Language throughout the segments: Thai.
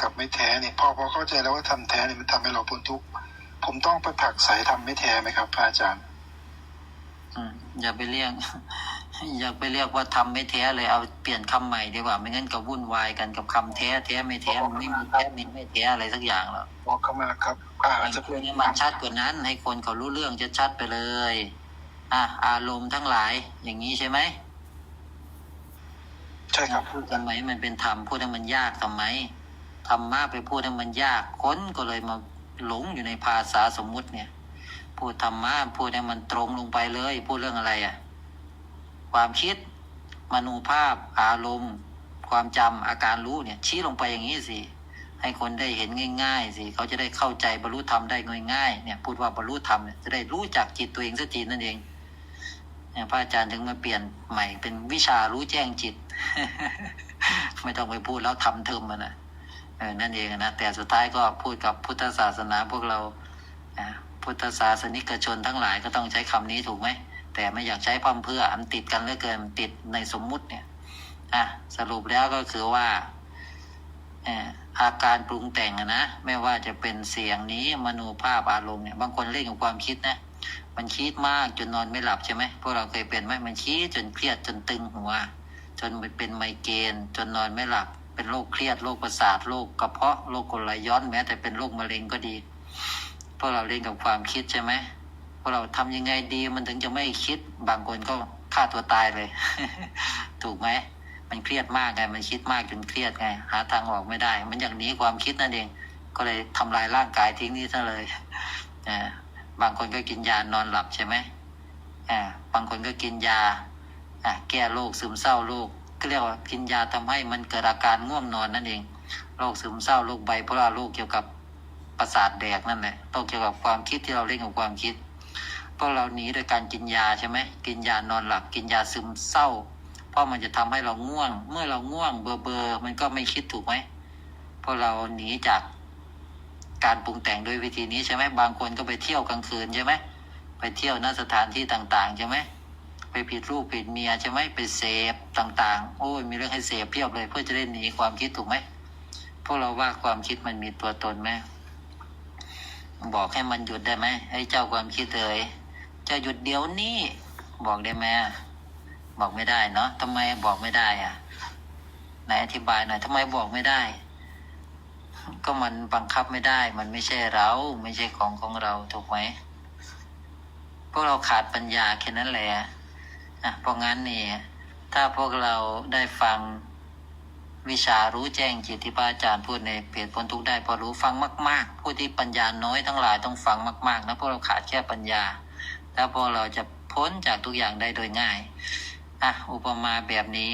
กับไม่แท้เนี่ยพอพอเข้าใจแล้วว่าทำแท้เนี่ยมันทำให้เราพ้นทุกข์ผมต้องไปผลักสายทำไม่แท้ไหมครับพระอาจารย์อืมอย่าไปเรียกอย่าไปเรียกว่าทำไม่แท้เลยเอาเปลี่ยนคำใหม่ดีกว่า ไม่งั้นก็วุ่นวายกันกับคำแท้แท้ไม่แท้มันไม่มีแท้มีไม่แท้อะไรสักอย่างหรอกบอกเข้ามาครับอ่าอาจจะพูเป็ดนให้มันชัดกว่านั้น ให้คนเขารู้เรื่องชัดๆไปเลย อะอารมณ์ทั้งหลาย อย่างนี้ใช่ไหมใช่ครับพูดทำไมมันเป็นธรรมพูดให้มันยากทำไม ธรรมะไปพูดให้มันยากคนก็เลยมาหลงอยู่ในภาษาสมมุติเนี่ย พูดธรรมะพูดให้มันตรงลงไปเลย พูดเรื่องอะไรอะ ความคิดมโนภาพ อารมณ์ ความจำอาการรู้เนี่ย ชี้ลงไปอย่างนี้สิให้คนได้เห็นง่ายๆสิเขาจะได้เข้าใจบรรลุธรรมได้ง่ายๆเนี่ย พูดว่าบรรลุธรรมเนี่ยจะได้รู้จักจิตตัวเองสักทีนั่นเองเนี่ยพระอาจารย์ถึงมาเปลี่ยนใหม่เป็นวิชารู้แจ้งจิต ไม่ต้องไปพูดแล้วทำเทิมมันนะ นั่นเองนะ แต่สุดท้ายก็พูดกับพุทธศาสนาพวกเราพุทธศาสนิกชนทั้งหลายก็ต้องใช้คำนี้ถูกไหม แต่ไม่อยากใช้พร่ำเพื่ออันติดกันเหลือเกินติดในสมมุติเนี่ยอะสรุปแล้วก็คือว่าอาการปรุงแต่งนะไม่ว่าจะเป็นเสียงนี้มโนภาพอารมณ์เนี่ยบางคนเล่นกับความคิดนะมันคิดมากจนนอนไม่หลับใช่ไหมพวกเราเคยเป็นไหมมันคิดจนเครียดจนตึงหัว จนเป็นไมเกรนจนนอนไม่หลับ เป็นโรคเครียดโรคประสาทโรคกระเพาะโรคกรดไหลย้อนแม้ แต่เป็นโรคมะเร็งก็ดีพวกเราเล่นกับความคิดใช่ไหมพวกเราทำยังไงดีมันถึงจะไม่คิดบางคนก็ฆ่าตัวตายเลย ถูกไหมมันเครียดมากไงมันคิดมากจนเครียดไง หาทางออกไม่ได้ มันอย่างนี้ความคิดนั่นเอง ก็เลยทำลายร่างกายทิ้งนี่ซะเลยอ่าบางคนก็กินยานอนหลับใช่ไหมอ่าบางคนก็กินยาแก้โรคซึมเศร้าโรค ก็เรียกว่ากินยาทำให้มันเกิดอาการง่วงนอนนั่นเองโรคซึมเศร้าโรคไบโพล่าโรคเกี่ยวกับประสาทแดกนั่นแหละโรคเกี่ยวกับความคิดที่เราเล่นกับความคิดพวกเราหนีโดยการกินยาใช่ไหมกินยานอนหลับกินยาซึมเศร้า เพราะมันจะทำให้เราง่วง เมื่อเราง่วงเบอร์เบอร์มันก็ไม่คิดถูกไหมเพราะเราหนีจากการปรุงแต่งโดยวิธีนี้ใช่ไหมบางคนก็ไปเที่ยวกลางคืนใช่ไหมไปเที่ยวณสถานที่ต่างๆใช่ไหม ไปผิดลูกผิดเมียใช่ไหมไปเสพต่าง ๆ โอ้ยมีเรื่องให้เสพเพียบเลย เพื่อจะได้หนีความคิดถูกไหมพวกเราว่าความคิดมันมีตัวตนไหมบอกให้มันหยุดได้ไหมไอ้เจ้าความคิดเลยจะหยุดเดี๋ยวนี้บอกได้ไหมบอกไม่ได้เนาะทำไมบอกไม่ได้อะไหนอธิบายหน่อยทำไมบอกไม่ได้ ก็มันบังคับไม่ได้ มันไม่ใช่เรา ไม่ใช่ของของเราถูกไหมพวกเราขาดปัญญาแค่นั้นแหละ เพราะงั้นนี่ถ้าพวกเราได้ฟังวิชารู้แจ้งจิตที่พระอาจารย์พูดในเพจพ้นทุกได้พอรู้ฟังมาก ๆ ผู้ที่ปัญญาน้อยทั้งหลายต้องฟังมากๆนะพวกเราขาดแค่ปัญญา แล้วพวกเราจะพ้นจากทุกอย่างได้โดยง่ายอะอุปมาแบบนี้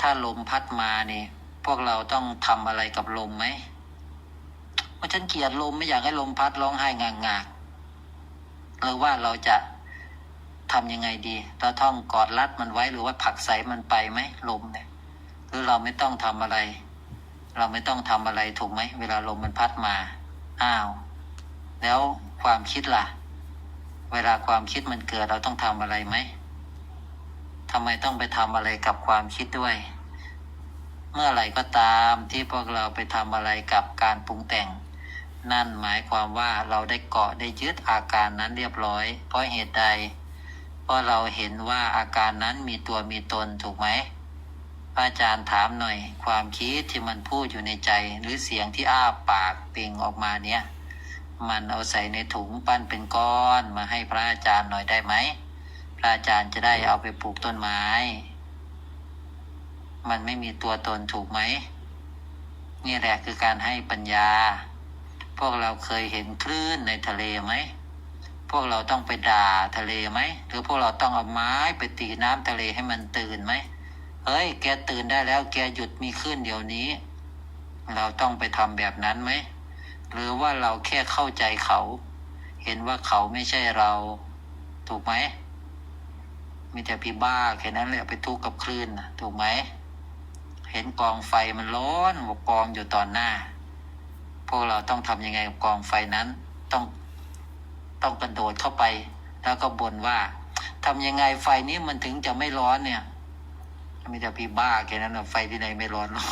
ถ้าลมพัดมานี่พวกเราต้องทำอะไรกับลมไหมว่าฉันเกลียดลมไม่อยากให้ลมพัดร้องไห้งางากๆหรือว่าเราจะ ทำยังไงดี เราท่องกอดรัดมันไว้หรือว่าผลักใส่มันไปไหมลมเนี่ยหรือเราไม่ต้องทำอะไร เราไม่ต้องทำอะไรถูกไหมเวลาลมมันพัดมาอ้าว แล้วความคิดล่ะ เวลาความคิดมันเกิดเราต้องทำอะไรไหมทำไมต้องไปทำอะไรกับความคิดด้วย เมื่อไหร่ก็ตามที่พวกเราไปทำอะไรกับการปรุงแต่ง นั่นหมายความว่าเราได้เกาะได้ยึดอาการนั้นเรียบร้อย เพราะเหตุใด เพราะเราเห็นว่าอาการนั้นมีตัวมีตนถูกไหมพระอาจารย์ถามหน่อย ความคิดที่มันพูดอยู่ในใจ หรือเสียงที่อ้าปากเปล่งออกมาเนี่ย มันเอาใส่ในถุงปั้นเป็นก้อนมาให้พระอาจารย์หน่อยได้ไหมพระอาจารย์จะได้เอาไปปลูกต้นไม้ มันไม่มีตัวตนถูกไหมนี่แหละคือการให้ปัญญา พวกเราเคยเห็นคลื่นในทะเลไหม วกเราต้องไปด่าทะเลไหมหรือพวกเราต้องเอาไม้ไปตีน้ำทะเลให้มันตื่นไหมเฮ้ย แกตื่นได้แล้วแกหยุดมีคลื่นเดี๋ยวนี้ เราต้องไปทำแบบนั้นไหมหรือว่าเราแค่เข้าใจเขา เห็นว่าเขาไม่ใช่เรา ถูกไหมมีแต่พี่บ้าแค่นั้นแหละไปทุกข์กับคลื่นถูกไหมเห็นกองไฟมันร้อนกกองอยู่ตอนหน้า พวกเราต้องทำยังไงกับกองไฟนั้น ต้อง ต้องกระโดดเข้าไป แล้วก็บ่นว่าทำยังไงไฟนี้มันถึงจะไม่ร้อนเนี่ยมีแต่พี่บ้าแค่นั้นไฟที่ไหนไม่ร้อนหรอก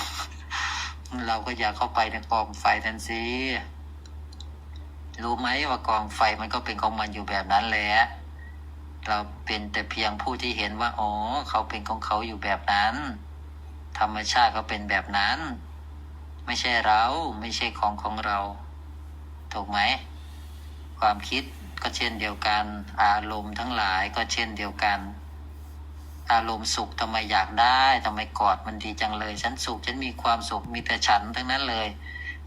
เราก็อย่าเข้าไปในกองไฟทันสิรู้ไหมว่ากองไฟมันก็เป็นของมันอยู่แบบนั้นแหละเราเป็นแต่เพียงผู้ที่เห็นว่าอ๋อเขาเป็นของเขาอยู่แบบนั้น ธรรมชาติเขาเป็นแบบนั้น ไม่ใช่เราไม่ใช่ของของเรา ถูกไหม ความคิดก็เช่นเดียวกัน อารมณ์ทั้งหลายก็เช่นเดียวกัน อารมณ์สุขทำไมอยากได้ทำไมกอดมันดีจังเลย ฉันสุขฉันมีความสุขมีแต่ฉันทั้งนั้นเลย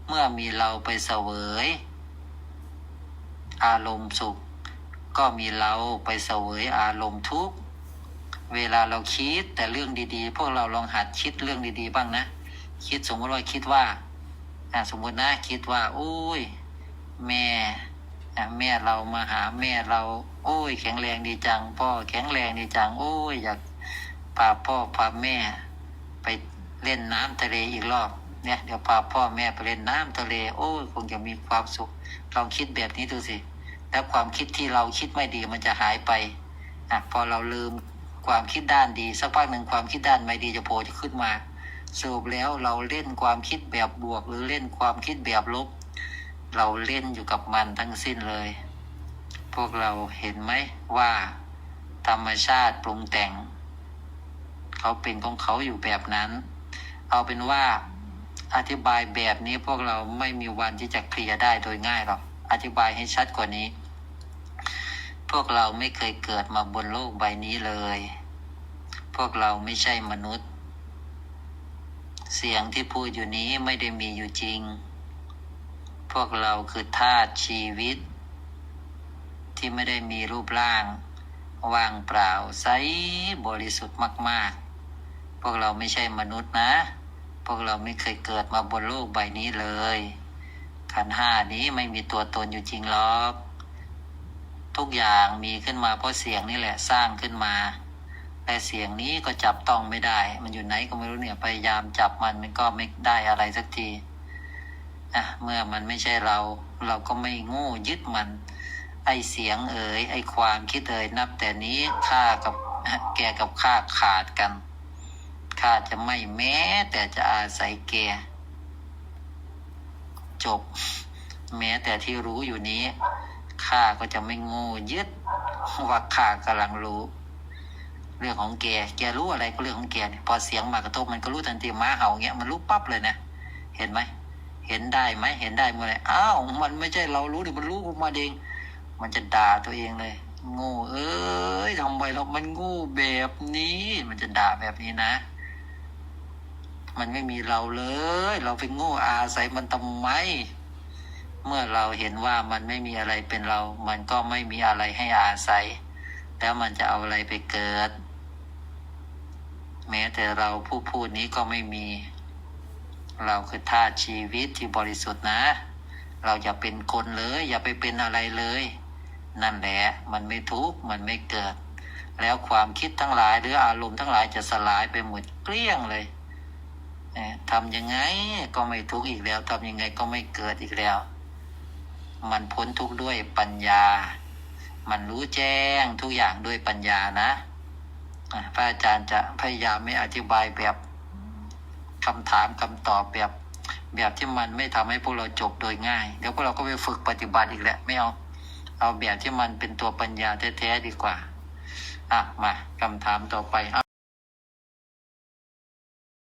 เมื่อมีเราไปเสวย อารมณ์สุข ก็มีเราไปเสวยอารมณ์ทุกข์เวลาเราคิดแต่เรื่องดีๆ พวกเราลองหัดคิดเรื่องดีๆ บ้างนะ คิดสมมติว่าคิดว่าสมมตินะคิดว่าโอ้ย แม่ แม่เรามาหาแม่เรา โอ้ย แข็งแรงดีจัง พ่อแข็งแรงดีจัง โอ้ย อยากพาพ่อพาแม่ ไปเล่นน้ำทะเลอีกรอบเนี่ยเดี๋ยวพาพ่อแม่ไปเล่นน้ำทะเล โอ้ยคงจะมีความสุขลองคิดแบบนี้ดูสิแล้วความคิดที่เราคิดไม่ดีมันจะหายไปอะพอเราลืมความคิดด้านดีสักพักหนึ่งความคิดด้านไม่ดีจะโผล่ขึ้นมาสรุปแล้วเราเล่นความคิดแบบบวก หรือเล่นความคิดแบบลบ เราเล่นอยู่กับมันทั้งสิ้นเลย พวกเราเห็นไหมว่า ธรรมชาติปรุงแต่ง เขาเป็นของเขาอยู่แบบนั้น เอาเป็นว่าอธิบายแบบนี้พวกเราไม่มีวันที่จะเคลียร์ได้โดยง่ายหรอก อธิบายให้ชัดกว่านี้ พวกเราไม่เคยเกิดมาบนโลกใบนี้เลย พวกเราไม่ใช่มนุษย์ เสียงที่พูดอยู่นี้ไม่ได้มีอยู่จริง วกเราคือธาตุชีวิต ที่ไม่ได้มีรูปร่าง ว่างเปล่าใสบริสุทธิ์มาก ๆ พวกเราไม่ใช่มนุษย์นะ พวกเราไม่เคยเกิดมาบนโลกใบนี้เลย ขันห้านี้ไม่มีตัวตนอยู่จริงหรอก ทุกอย่างมีขึ้นมาเพราะเสียงนี่แหละสร้างขึ้นมาแต่เสียงนี้ก็จับต้องไม่ได้ มันอยู่ไหนก็ไม่รู้เนี่ย พยายามจับมันมันก็ไม่ได้อะไรสักที อะเมื่อมันไม่ใช่เรา เราก็ไม่โง่ยึดมัน ไอเสียงเอ๋ยไอความคิดเอ๋ยนับแต่นี้ข้ากับแกกับข้าขาดกันข้าจะไม่แม้ แต่จะอาศัยแกจบ แม้แต่ที่รู้อยู่นี้ข้าก็จะไม่โง่ยึดว่าข้ากำลังรู้ เรื่องของแก แกรู้อะไรก็เรื่องของแกเนี่ยพอเสียงมากระทบมันก็รู้ทันทีม้าเห่าเงี้ยมันรู้ปั๊บเลยนะ เห็นไหม เห็นได้ไหมเห็นได้เมื่อไหรอ้าวมันไม่ใช่เรารู้ดิมันรู้ของมันเอง มันจะด่าตัวเองเลยโง่เอ้ยทำไมเรามันโง่แบบนี้ มันจะด่าแบบนี้นะ มันไม่มีเราเลย เราไปโง่อาศัยมันทำไม เมื่อเราเห็นว่ามันไม่มีอะไรเป็นเรา มันก็ไม่มีอะไรให้อาศัย แล้วมันจะเอาอะไรไปเกิด แม้แต่เราผู้พูดนี้ก็ไม่มี เราคือธาตุชีวิตที่บริสุทธิ์นะ เราอย่าเป็นคนเลย อย่าไปเป็นอะไรเลย นั่นแหละมันไม่ทุกข์มันไม่เกิด แล้วความคิดทั้งหลายหรืออารมณ์ทั้งหลายจะสลายไปหมดเกลี้ยงเลยทำยังไงก็ไม่ทุกข์อีกแล้วทำยังไงก็ไม่เกิดอีกแล้ว มันพ้นทุกข์ด้วยปัญญา มันรู้แจ้งทุกอย่างด้วยปัญญานะพระอาจารย์จะพยายามไม่อธิบายแบบ คำถามคำตอบแบบ แบบที่มันไม่ทำให้พวกเราจบโดยง่าย เดี๋ยวพวกเราก็ไปฝึกปฏิบัติอีกแล้วไม่เอาเอาแบบที่มันเป็นตัวปัญญาแท้ๆดีกว่า อะ มาคำถามต่อไป